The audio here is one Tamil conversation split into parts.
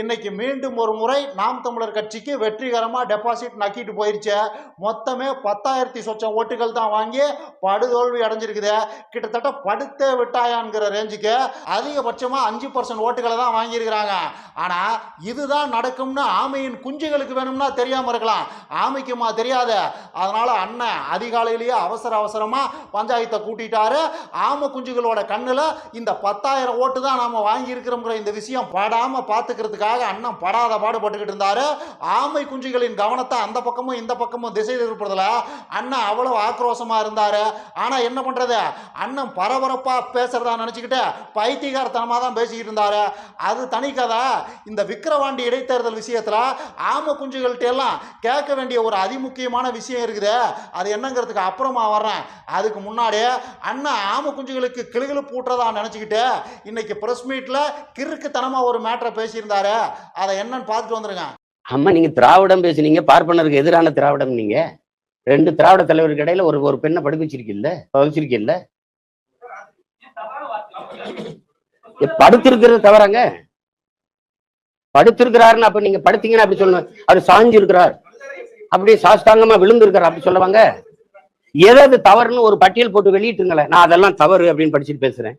இன்னைக்கு மீண்டும் ஒரு முறை நாம் தமிழர் கட்சிக்கு வெற்றிகரமாக டெபாசிட் நக்கிட்டு போயிருச்சு. மொத்தமே பத்தாயிரத்தி சொச்சம் ஓட்டுகள் தான் வாங்கி படுதோல்வி அடைஞ்சிருக்குது. கிட்டத்தட்ட படுத்தே விட்டாயான்கிற ரேஞ்சுக்கு அதிகபட்சமாக அஞ்சு பர்சன்ட் ஓட்டுகளை தான் வாங்கியிருக்கிறாங்க. ஆனால் இதுதான் நடக்கும்னு ஆமையின் குஞ்சுகளுக்கு வேணும்னா தெரியாமல் இருக்கலாம். ஆமைக்குமா தெரியாது. அதனால் அண்ணன் அதிகாலையிலேயே அவசர அவசரமாக பஞ்சாயத்தை கூட்டிட்டாரு. ஆமை குஞ்சுகளோட கண்ணில் இந்த பத்தாயிரம் ஓட்டு தான் நாம் வாங்கியிருக்கிறோங்கிற இந்த விஷயம் படாமல் அதுக்காக அண்ணன் படாத பாடுபட்டுக்கிட்டு இருந்தாரு. ஆமை குஞ்சுகளின் கவனத்தை அந்த பக்கமும் இந்த பக்கமும் திசை திருப்பதில் அண்ணன் அவ்வளவு ஆக்ரோஷமாக இருந்தார். ஆனால் என்ன பண்ணுறது அண்ணன் பரபரப்பாக பேசுறதா நினச்சிக்கிட்டு பைத்தியகாரத்தனமாக தான் பேசிக்கிட்டு இருந்தாரு. அது தனி கதை. இந்த விக்கிரவாண்டி இடைத்தேர்தல் விஷயத்தில் ஆமை குஞ்சுகள்கிட்ட எல்லாம் கேட்க வேண்டிய ஒரு அதிமுக்கியமான விஷயம் இருக்குது. அது என்னங்கிறதுக்கு அப்புறமா வர்றேன். அதுக்கு முன்னாடியே அண்ணன் ஆமை குஞ்சுகளுக்கு கிளுகிழு பூட்டுறதா நினச்சிக்கிட்டு இன்னைக்கு ப்ரெஸ் மீட்டில் கிறுக்குத்தனமாக ஒரு மேட்டரை பேசியிருந்தார். அதை என்னன்னு பார்த்துட்டு வந்துருங்க அம்மா நீங்க திராவிடம் பேசுனீங்க பார்ப்பனருக்கு எதிரான திராவிடம் நீங்க. ரெண்டு திராவிட தலைவருக்கு இடையில ஒரு ஒரு பெண்ணை படுக்க வச்சிருக்கீல்ல வச்சிருக்கீல்ல படுத்திருக்கிறது தவறாங்க. படுத்திருக்கிறாருன்னு அப்ப நீங்க படுத்தீங்கன்னா அப்படி சொல்லணும் அவர் சாஞ்சு இருக்கிறார் அப்படியே சாஸ்தாங்கமா விழுந்து இருக்கார் அப்படி சொல்லுவாங்க. எதாவது தவறுன்னு ஒரு பட்டியல் போட்டு வெளியிட்டுங்களேன். நான் அதெல்லாம் தவறு அப்படின்னு படிச்சுட்டு பேசுறேன்.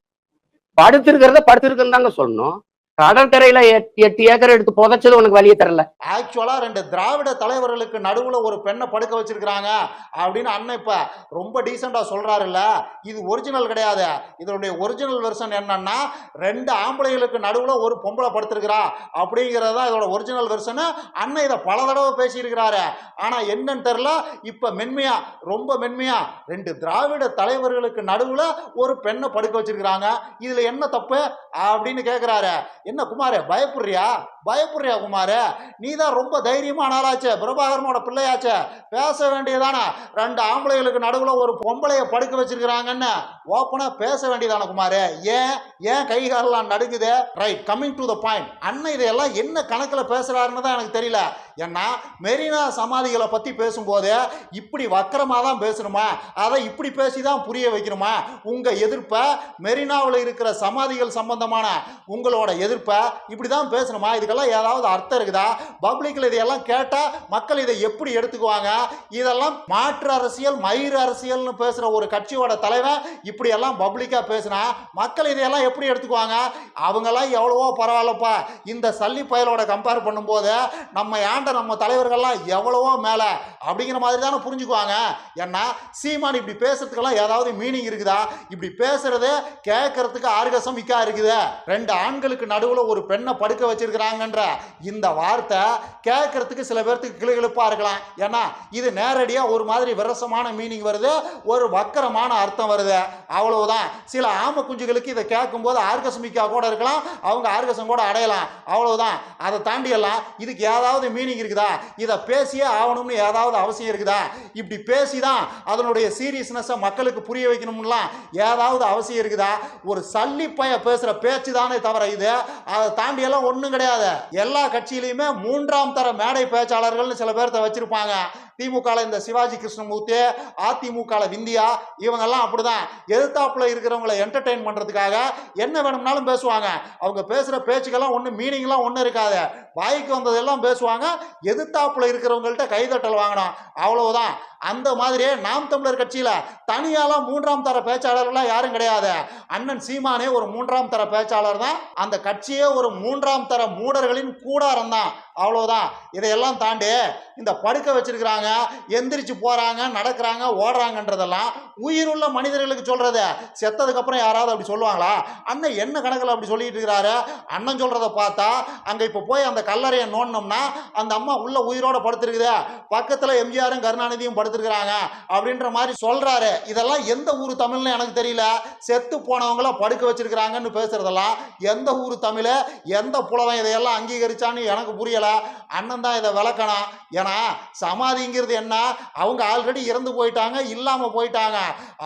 படுத்திருக்கிறத படுத்திருக்குன்னு தாங்க சொல்லணும். கடற்கரையில எட்டு எட்டு ஏக்கர் எடுத்து புதைச்சது உனக்கு வழியே தரல. ஆக்சுவலாக ரெண்டு திராவிட தலைவர்களுக்கு நடுவில் ஒரு பெண்ணை படுக்க வச்சிருக்கிறாங்க அப்படின்னு அண்ணன் இப்போ ரொம்ப டீசெண்டாக சொல்கிறாருல்ல இது ஒரிஜினல் கிடையாது. இதனுடைய ஒரிஜினல் வெர்ஷன் என்னன்னா ரெண்டு ஆம்பளைகளுக்கு நடுவில் ஒரு பொம்பளை படுத்திருக்கிறா அப்படிங்கிறது தான் இதோட ஒரிஜினல் வெர்ஷனு அண்ணன் இதை பல தடவை பேசியிருக்கிறாரு. ஆனால் என்னன்னு தெரில இப்போ மென்மையா ரொம்ப மென்மையா ரெண்டு திராவிட தலைவர்களுக்கு நடுவில் ஒரு பெண்ணை படுக்க வச்சிருக்கிறாங்க. இதில் என்ன தப்பு அப்படின்னு கேட்குறாரு என்ன குமாரே பயப்படுறியா? பயப்படுறியா குமார்? நீ தான் ரொம்ப தைரியமான ஆளாச்சே. பிரபாகரனோட பிள்ளையாச்சே. பேச வேண்டியதானே? ரெண்டு ஆம்பளைகளுக்கு நடுவில் ஒரு பொம்பளையை படுக்க வச்சிருக்கிறாங்கன்னு. ஓப்பனாக பேச வேண்டியதானே குமார்? ஏன்? ஏன் கை காலெல்லாம் நடுக்குது right coming to the point அண்ணன் இதையெல்லாம் என்ன கணக்கில் பேசுகிறாருன்னு தான் எனக்கு தெரியல. ஏன்னா மெரினா சமாதிகளை பற்றி பேசும்போது இப்படி வக்கரமாக தான் பேசணுமா? அதை இப்படி பேசி தான் புரிய வைக்கணுமா? உங்கள் எதிர்ப்பை மெரினாவில் இருக்கிற சமாதிகள் சம்பந்தமான உங்களோட எதிர்ப்பை இப்படி தான் பேசணுமா இதுக்கெல்லாம் ஏதாவது அர்த்தம் இருக்குதா? பப்ளிக்கில் இதையெல்லாம் கேட்டால் மக்கள் இதை எப்படி எடுத்துக்குவாங்க? இதெல்லாம் மாற்று அரசியல் மயிர் அரசியல்னு பேசுகிற ஒரு கட்சியோட தலைவன் இப்படியெல்லாம் பப்ளிக்காக பேசினா மக்கள் இதையெல்லாம் எப்படி எடுத்துக்குவாங்க? அவங்கெல்லாம் எவ்வளவோ பரவாயில்லப்பா. இந்த சல்லி பயலோட கம்பேர் பண்ணும்போது நம்ம ஏண்ட நம்ம தலைவர்கள்லாம் எவ்வளவோ மேலே அப்படிங்கிற மாதிரி தானே புரிஞ்சுக்குவாங்க? ஏன்னா சீமான் இப்படி பேசுறதுக்கெல்லாம் ஏதாவது மீனிங் இருக்குதா? இப்படி பேசுறது கேட்கறதுக்கு ஆர்கசம் மிக்கா இருக்குது. ரெண்டு ஆண்களுக்கு நடுவில் ஒரு பெண்ணை படுக்க வச்சிருக்கிறாங்க. வச்சிருக்கிறாங்கன்ற இந்த வார்த்தை கேட்கறதுக்கு சில பேர்த்துக்கு கிளுகிழுப்பா இருக்கலாம். ஏன்னா இது நேரடியாக ஒரு மாதிரி விரசமான மீனிங் வருது ஒரு வக்கரமான அர்த்தம் வருது. அவ்வளவுதான். சில ஆம குஞ்சுகளுக்கு இதை கேட்கும்போது ஆர்கசமிக்கா கூட இருக்கலாம் அவங்க ஆர்கசம் கூட அடையலாம். அவ்வளவுதான். அதை தாண்டியெல்லாம் இதுக்கு ஏதாவது மீனிங் இருக்குதா? இதை பேசியே ஆகணும்னு ஏதாவது அவசியம் இருக்குதா? இப்படி பேசி தான் அதனுடைய சீரியஸ்னஸை மக்களுக்கு புரிய வைக்கணும்லாம் ஏதாவது அவசியம் இருக்குதா? ஒரு சல்லி பேசுகிற பேச்சு தானே தவிர இது. அதை தாண்டியெல்லாம் ஒன்றும் கிடையாது. எல்லா கட்சியிலையுமே மூன்றாம் தர மேடை பேச்சாளர்கள்னு சில பேர்த்த வச்சிருப்பாங்க. திமுகவில் இந்த சிவாஜி கிருஷ்ணமூர்த்தி அதிமுகவில் விந்தியா இவங்கெல்லாம் அப்படிதான். எதிர்த்தாப்புல இருக்கிறவங்களை என்டர்டெயின் பண்ணுறதுக்காக என்ன வேணும்னாலும் பேசுவாங்க. அவங்க பேசுகிற பேச்சுக்கெல்லாம் ஒன்றும் மீனிங்லாம் ஒன்றும் இருக்காது. வாய்க்கு வந்ததெல்லாம் பேசுவாங்க. எதிர்த்தாப்புல இருக்கிறவங்கள்ட்ட கைதட்டல் வாங்கணும். அவ்வளவுதான். அந்த மாதிரியே நாம் தமிழர் கட்சியில் தனியாலாம் மூன்றாம் தர பேச்சாளர்கள்லாம் யாரும் கிடையாது. அண்ணன் சீமானே ஒரு மூன்றாம் தர பேச்சாளர் தான். அந்த கட்சியே ஒரு மூன்றாம் தர மூடர்களின் கூடாரம் தான். அவ்வளோதான் இதையெல்லாம் தாண்டி இந்த படுக்க வச்சிருக்கிறாங்க எந்திரிச்சு போகிறாங்க நடக்கிறாங்க ஓடுறாங்கன்றதெல்லாம் உயிருள்ள மனிதர்களுக்கு சொல்கிறது செத்ததுக்கப்புறம் யாராவது அப்படி சொல்லுவாங்களா? அண்ணன் என்ன கணக்கில் அப்படி சொல்லிட்டு இருக்கிறாரு? அண்ணன் சொல்கிறத பார்த்தா அங்கே இப்போ போய் அந்த கல்லறையை நோண்டினோம்னா அந்த அம்மா உள்ள உயிரோட படுத்திருக்குது. பக்கத்தில் எம்ஜிஆரும் கருணாநிதியும் படுத்திருக்கிறாங்க அப்படின்ற மாதிரி சொல்கிறாரு இதெல்லாம் எந்த ஊர் தமிழ்னு எனக்கு தெரியல. செத்து போனவங்கள படுக்க வச்சிருக்கிறாங்கன்னு பேசுகிறதெல்லாம் எந்த ஊர் தமிழ்? எந்த புலவன் இதையெல்லாம் அங்கீகரிச்சான்னு எனக்கு புரியல. அண்ணன் தான் இதை விளக்கணும். ஏன்னா சமாதிங்கிறது என்ன? அவங்க ஆல்ரெடி இறந்து போயிட்டாங்க இல்லாமல் போயிட்டாங்க.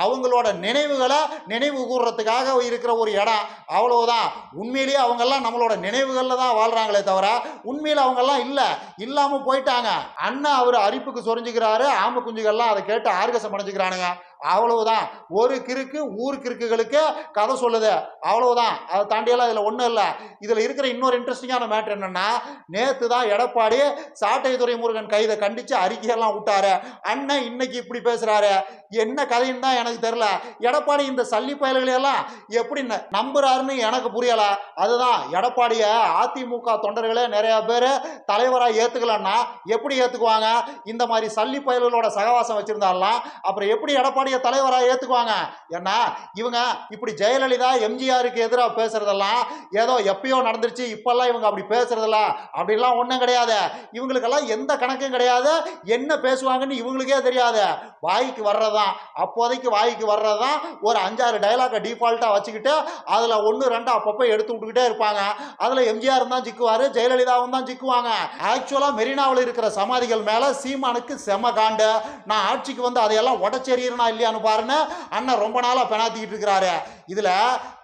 அவங்களோட நினைவுகளை நினைவு கூறுறதுக்காக இருக்கிற ஒரு இடம். அவ்வளவுதான். உண்மையிலேயே அவங்கெல்லாம் நம்மளோட நினைவுகளில் தான் வாழ்கிறாங்களே தவிர உண்மையில் அவங்கெல்லாம் இல்லை. இல்லாமல் போயிட்டாங்க. அண்ணன் அவர் அரிப்புக்கு சொரிஞ்சுக்கிறாரு ஆமை குஞ்சுகள்லாம் அதை கேட்டு ஆர்கசம் அடைஞ்சுக்கிறானுங்க. அவ்வளவுதான். ஒரு கிறுக்கு ஊர் கிறுக்குகளுக்கு கதை சொல்லுது. அவ்வளவுதான். அதை தாண்டியெல்லாம் இதில் ஒன்றும் இல்லை. இதில் இருக்கிற இன்னொரு இன்ட்ரெஸ்டிங்கான மேட்ரு என்னென்னா நேற்று தான் எடப்பாடி சாட்டை துரைமுருகன் கைதை கண்டித்து அறிக்கையெல்லாம் விட்டாரு. அண்ணன் இன்னைக்கு இப்படி பேசுகிறாரு என்ன கதைன்னு தான் எனக்கு தெரில எடப்பாடி இந்த சல்லி பயல்களையெல்லாம் எப்படி ந- நம்புறாருன்னு எனக்கு புரியல. அதுதான் எடப்பாடிய அதிமுக தொண்டர்களே நிறைய பேர் தலைவராக ஏத்துக்கலன்னா எப்படி ஏத்துக்குவாங்க? இந்த மாதிரி சல்லி பயல்களோட சகவாசம் வச்சிருந்தாலாம் அப்புறம் எப்படி எடப்பாடியை தலைவராக ஏத்துக்குவாங்க? ஏன்னா இவங்க இப்படி ஜெயலலிதா எம்ஜிஆருக்கு எதிராக பேசுறதெல்லாம் ஏதோ எப்பயோ நடந்துருச்சு இப்பெல்லாம் இவங்க அப்படி பேசுறதில்ல. அப்படிலாம் ஒன்றும் கிடையாது. இவங்களுக்கெல்லாம் எந்த கணக்கும் கிடையாது. என்ன பேசுவாங்கன்னு இவங்களுக்கே தெரியாது. வாய்க்கு தான் அப்போதைக்கு வாய்க்கு வர்றது? தான் ஒரு அஞ்சாறு டைலாக்கை டிஃபால்ட்டாக வச்சுக்கிட்டு அதில் ஒன்று ரெண்டு அப்பப்போ எடுத்து விட்டுக்கிட்டே இருப்பாங்க. அதில் எம்ஜிஆர் தான் ஜிக்குவார் ஜெயலலிதாவும் தான் ஜிக்குவாங்க. ஆக்சுவலாக மெரினாவில் இருக்கிற சமாதிகள் மேலே சீமானுக்கு செம காண்டு. நான் ஆட்சிக்கு வந்து அதையெல்லாம் உடச்செறியறனா இல்லையான்னு பாருன்னு அண்ணன் ரொம்ப நாளாக பெணாத்திக்கிட்டு இருக்கிறாரு. இதில்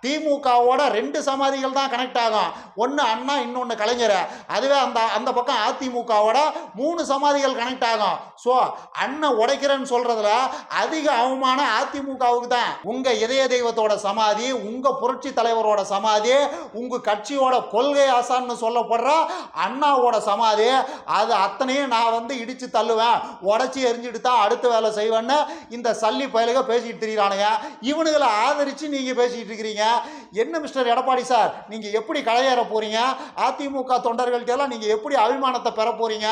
திமுகவோட ரெண்டு சமாதிகள் தான் கனெக்ட் ஆகும். ஒன்று அண்ணா இன்னொன்று கலைஞர். அதுவே அந்த அந்த பக்கம் அதிமுகவோட மூணு சமாதிகள் கனெக்ட் ஆகும். ஸோ அண்ணன் உடைக்கிறேன்னு சொல்றதுல அதிக அவமானம் அதிமுகவுக்கு தான். உங்க இதய தெய்வத்தோட சமாதி உங்க புரட்சி தலைவரோட சமாதி உங்க கட்சியோட கொள்கை ஆசான்னு சொல்லப்படுற அண்ணாவோட சமாதி. அது அத்தனையும் நான் வந்து இடிச்சு தள்ளுவேன். உடச்சி எரிஞ்சுட்டு தான் அடுத்த வேலை செய்வேன்னு இந்த சல்லி பயலுக பேசிட்டு திரியிறானுங்க. இவனுங்களை ஆதரிச்சு நீங்க பேசிட்டு இருக்கிறீங்க. என்ன மிஸ்டர் எடப்பாடி சார்? நீங்க எப்படி களையேற போறீங்க? அதிமுக தொண்டர்கள்ட்டெல்லாம் நீங்கள் எப்படி அபிமானத்தை பெற போகிறீங்க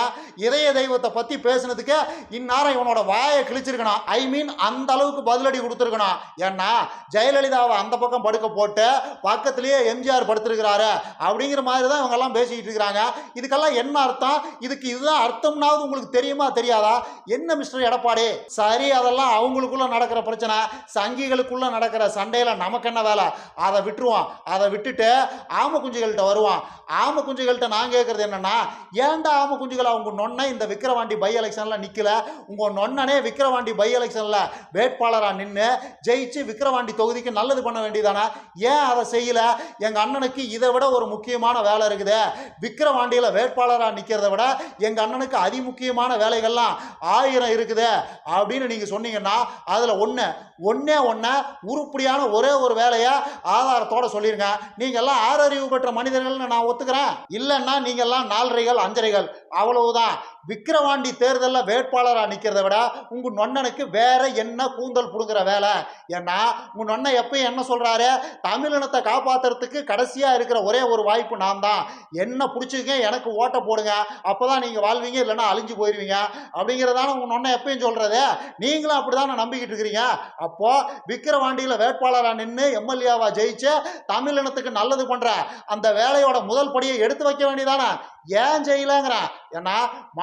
இதய தெய்வத்தை பற்றி பேசுனதுக்கு இந்நேரம் இவனோட வாயை கிழிச்சிருக்கணும். ஐ மீன் அந்த அளவுக்கு பதிலடி கொடுத்துருக்கணும். ஏன்னா ஜெயலலிதாவை அந்த பக்கம் படுக்க போட்டு பக்கத்துலேயே எம்ஜிஆர் படுத்திருக்கிறாரு அப்படிங்கிற மாதிரி தான் இவங்கெல்லாம் பேசிக்கிட்டு இருக்கிறாங்க. இதுக்கெல்லாம் என்ன அர்த்தம்? இதுக்கு இதுதான் அர்த்தம்னாவது உங்களுக்கு தெரியுமா தெரியாதா? என்ன மிஸ்டர் எடப்பாடி? சரி அதெல்லாம் அவங்களுக்குள்ள நடக்கிற பிரச்சனை. சங்கிகளுக்குள்ள நடக்கிற சண்டையில் நமக்கு என்ன வேலை? அதை விட்டுருவோம் அதை விட்டுட்டு ஆம குஞ்சுகள்கிட்ட வருவோம் ஆம குஞ்சுகள்கிட்ட நான் கேட்குறது என்னென்னா ஏன்டா ஆம குஞ்சுகள்? அவங்க நொன்னை இந்த விக்கிரவாண்டி பை எலெக்ஷனில் நிற்கல உங்கள் நொன்னனே விக்கிரவாண்டி பை எலெக்ஷனில் வேட்பாளராக நின்று ஜெயிச்சு விக்கிரவாண்டி தொகுதிக்கு நல்லது பண்ண வேண்டியதானே? ஏன் அதை செய்யல? எங்கள் அண்ணனுக்கு இதை விட ஒரு முக்கியமான வேலை இருக்குது. விக்கிரவாண்டியில் வேட்பாளராக நிற்கிறத விட எங்கள் அண்ணனுக்கு அதிமுக்கியமான வேலைகள்லாம் ஆயிரம் இருக்குது அப்படின்னு நீங்கள் சொன்னீங்கன்னா அதில் ஒன்று ஒன்றே ஒண்ணு உருப்படியான ஒரே ஒரு வேலையை ஆதாரத்தோட சொல்லிருங்க. நீங்க எல்லாம் ஆறறிவு பெற்ற மனிதர்கள்னு நான் ஒத்துக்கிறேன். இல்லைன்னா நீங்க எல்லாம் நாலரைகள் அஞ்சரைகள் அவ்வளவுதான். விக்கிரவாண்டி தேர்தலில் வேட்பாளராக நிற்கிறத விட உங்கள் நொண்ணனுக்கு வேற என்ன கூந்தல் பிடுங்குற வேலை? ஏன்னா உங்கள் நொண்ணன் எப்பயும் என்ன சொல்கிறாரு தமிழினத்தை காப்பாற்றுறதுக்கு கடைசியாக இருக்கிற ஒரே ஒரு வாய்ப்பு நான் தான் என்ன பிடிச்சிங்க எனக்கு ஓட்டை போடுங்க. அப்போ தான் நீங்கள் வாழ்வீங்க இல்லைன்னா அழிஞ்சு போயிடுவீங்க அப்படிங்கிறதான உங்கள் நொண்ணன் எப்பயும் சொல்கிறது நீங்களும் அப்படி தானே நம்பிக்கிட்டு இருக்கிறீங்க? அப்போது விக்கிரவாண்டியில் வேட்பாளராக நின்று எம்எல்ஏவாக ஜெயிச்சு தமிழினத்துக்கு நல்லது பண்ணுற அந்த வேலையோட முதல் படியை எடுத்து வைக்க வேண்டியதானே ஏன் செய்யலங்கிறேன். ஏன்னா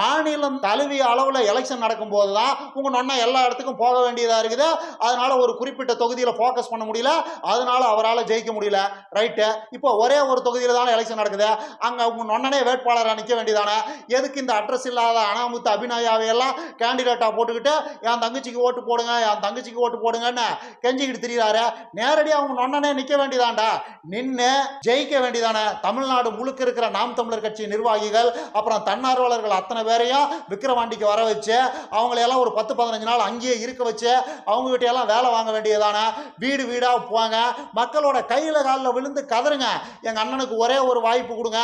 மாநிலம் தழுவிய அளவில் எலெக்ஷன் நடக்கும்போது தான் உங்கள் நொன்னா எல்லா இடத்துக்கும் போக வேண்டியதாக இருக்குது. அதனால் ஒரு குறிப்பிட்ட தொகுதியில் ஃபோக்கஸ் பண்ண முடியல. அதனால் அவரால் ஜெயிக்க முடியல. ரைட்டு இப்போ ஒரே ஒரு தொகுதியில் தானே எலெக்ஷன் நடக்குது. அங்கே உங்கள் நொன்னனே வேட்பாளராக நிற்க வேண்டியதானே? எதுக்கு இந்த அட்ரஸ் இல்லாத அனாமுத்து அபிநயாவையெல்லாம் கேண்டிடேட்டாக போட்டுக்கிட்டு என் தங்கச்சிக்கு ஓட்டு போடுங்க என் தங்கச்சிக்கு ஓட்டு போடுங்கன்னு கெஞ்சிக்கிட்டு திரியிறாரு. நேரடியாக அவங்க நொன்னனே நிற்க வேண்டியதாண்டா நின்று ஜெயிக்க வேண்டியதானே. தமிழ்நாடு முழுக்க இருக்கிற நாம் தமிழர் கட்சி நிர்வாகிகள் அப்புறம் தன்னார்வலர்கள் அத்தனை பேரையும் விக்கிரவாண்டிக்கு வர வச்சு அவங்களையெல்லாம் ஒரு பத்து பதினஞ்சு நாள் அங்கேயே இருக்க வச்சு அவங்க எல்லாம் வேலை வாங்க வேண்டியதானே? வீடு வீடாக போவாங்க மக்களோட கையில் காலில் விழுந்து கதறுங்க. எங்கள் அண்ணனுக்கு ஒரே ஒரு வாய்ப்பு கொடுங்க.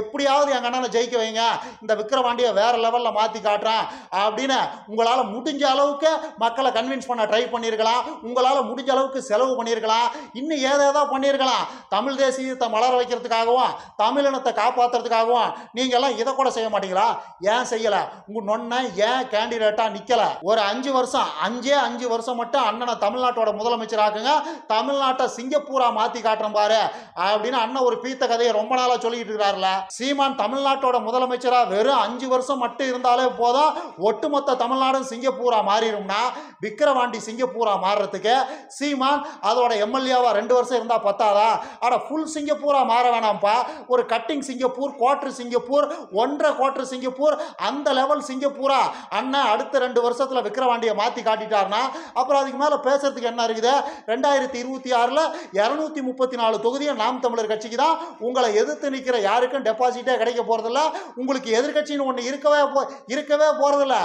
எப்படியாவது எங்கள் அண்ணனை ஜெயிக்க வைங்க. இந்த விக்கிரவாண்டியை வேற லெவலில் மாற்றி காட்டுறேன். அப்படின்னு உங்களால் முடிஞ்ச அளவுக்கு மக்களை கன்வின்ஸ் பண்ண ட்ரை பண்ணியிருக்கலாம். உங்களால் முடிஞ்ச அளவுக்கு செலவு பண்ணியிருக்கலாம். இன்னும் ஏதேதோ பண்ணியிருக்கலாம். தமிழ் தேசியத்தை மலர வைக்கிறதுக்காகவும் தமிழினத்தை காப்பாற்றுறதுக்காகவும் நீங்கள்லாம் இதை கூட செய்ய மாட்டீங்களா? ஏன் செய்யலை. உங்கள் நொன்ன ஏன் கேண்டிடேட்டாக நிற்கலை ஒரு அஞ்சு வருஷம் அஞ்சே அஞ்சு வருஷம் மட்டும் அண்ணனை தமிழ்நாட்டோட முதலமைச்சராக்குங்க. தமிழ்நாட்டை சிங்கப்பூரா மாற்றி காட்டுறேன் பாரு அப்படின்னு அண்ணன் ஒரு பீத்த கதையை ரொம்ப நாளாக சொல்லிட்டு இருக்கிறாருல சீமான் தமிழ்நாட்டோட முதலமைச்சராக வெறும் அஞ்சு வருஷம் மட்டும் இருந்தாலே போதும் ஒட்டுமொத்த தமிழ்நாடும் சிங்கப்பூரா மாறிடும்னா விக்கிரவாண்டி சிங்கப்பூரா மாறுறதுக்கு சீமான் அதோட எம்எல்ஏவா ரெண்டு வருஷம் இருந்தால் பத்தாதா? அட ஃபுல் சிங்கப்பூரா மாற வேணாம்ப்பா. ஒரு கட்டிங் சிங்கப்பூர் குவார்டர் சிங்கப்பூர் ஒன்றரை குவார்டர் சிங்கப்பூர் அந்த லெவல் சிங்கப்பூரா? அண்ணன் அடுத்த ரெண்டு வருஷத்தில் விக்ரவாண்டியை மாற்றி காட்டிட்டாருன்னா அப்புறம் அதுக்கு மேலே பேசுறதுக்கு என்ன இருக்குது? ரெண்டாயிரத்தி இருபத்தி ஆறில் இரநூத்தி முப்பத்தி நாலு தொகுதியை நாம் தமிழர் கட்சிக்கு தான் உங்களை எதிர்த்து நிற்கிற யாருக்கும் டெபாசிட்டே கிடைக்க போகிறதில்ல உங்களுக்கு எதிர்க்கட்சின்னு ஒன்று இருக்கவே போ இருக்கவே போகிறதில்ல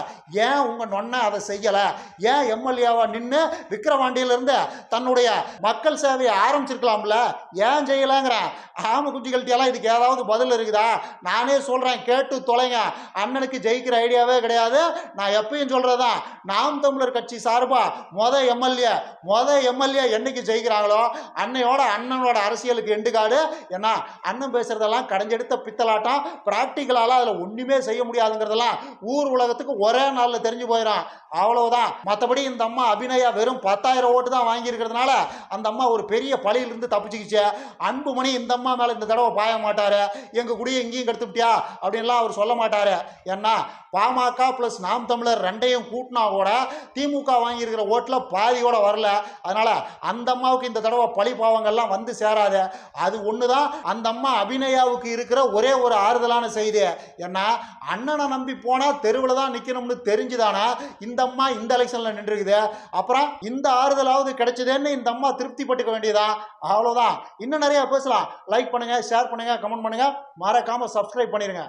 ஏன் உங்கள் நொன்ன அதை செய்யலை? ஏன் எம்எல்ஏவாக நின்று விக்ரவாண்டியிலேருந்து தன்னுடைய மக்கள் சேவையை ஆரம்பிச்சிருக்கலாம்ல? ஏன் செய்யலாங்கிறேன். ஆம குஞ்சுகள்கிட்டயெல்லாம் இதுக்கு ஏதாவது பதில் இருக்குதா? நானே சொல்கிறேன் கேட்டு தொலைங்க. அண்ணனுக்கு ஜெயிக்கிற ஐடியாவே கிடையாது. நான் எப்பயும் சொல்றதுதான் நாம் தமிழர் கட்சி சார்பா மொத எம்எல்ஏ மொத எம்எல்ஏ என்னைக்கு ஜெயிக்கிறாங்களோ அன்னையோட அண்ணனோட அரசியலுக்கு எண்டு காடு ஏன்னா அண்ணன் பேசுறதெல்லாம் கடைஞ்செடுத்த பித்தலாட்டம். ப்ராக்டிக்கலால அதில் ஒன்றுமே செய்ய முடியாதுங்கிறதெல்லாம் ஊர் உலகத்துக்கு ஒரே நாளில் தெரிஞ்சு போயிடும் அவ்வளவுதான். மற்றபடி இந்த அம்மா அபிநயா வெறும் பத்தாயிரம் ஓட்டு தான் வாங்கியிருக்கிறதுனால அந்த அம்மா ஒரு பெரிய பழியிலிருந்து தப்பிச்சுக்கிச்சு. அன்புமணி இந்த அம்மா மேலே இந்த தடவை பாய மாட்டாரு. எங்கள் குடியை எங்கேயும் கெடுத்துட்டியா அப்படின்லாம் அவர் சொல்ல மாட்டாரு. ஏன்னா பாமக ப்ளஸ் நாம் தமிழர் ரெண்டையும் கூட்டினா கூட திமுக வாங்கியிருக்கிற ஓட்டில் பாதியோட வரல. அதனால அந்த அம்மாவுக்கு இந்த தடவை பழி பாவங்கள்லாம் வந்து சேராது. அது ஒன்று தான் அந்த அம்மா அபிநயாவுக்கு இருக்கிற ஒரே ஒரு ஆறுதலான செய்தி. ஏன்னா அண்ணனை நம்பி போனால் தெருவில் தான் நிற்கணும்னு தெரிஞ்சுதானா? இந்த அம்மா இந்த எலெக்ஷனில் நின்றுருக்குது அப்புறம் இந்த ஆறுதலாவது கிடைச்சதேன்னு இந்த அம்மா திருப்தி பட்டுக்க வேண்டியதான் அவ்வளோதான் இன்னும் நிறைய பேசலாம். லைக் பண்ணுங்க ஷேர் பண்ணுங்க கமெண்ட் பண்ணுங்க. மறக்காமல் சப்ஸ்கிரைப் பண்ணிடுங்க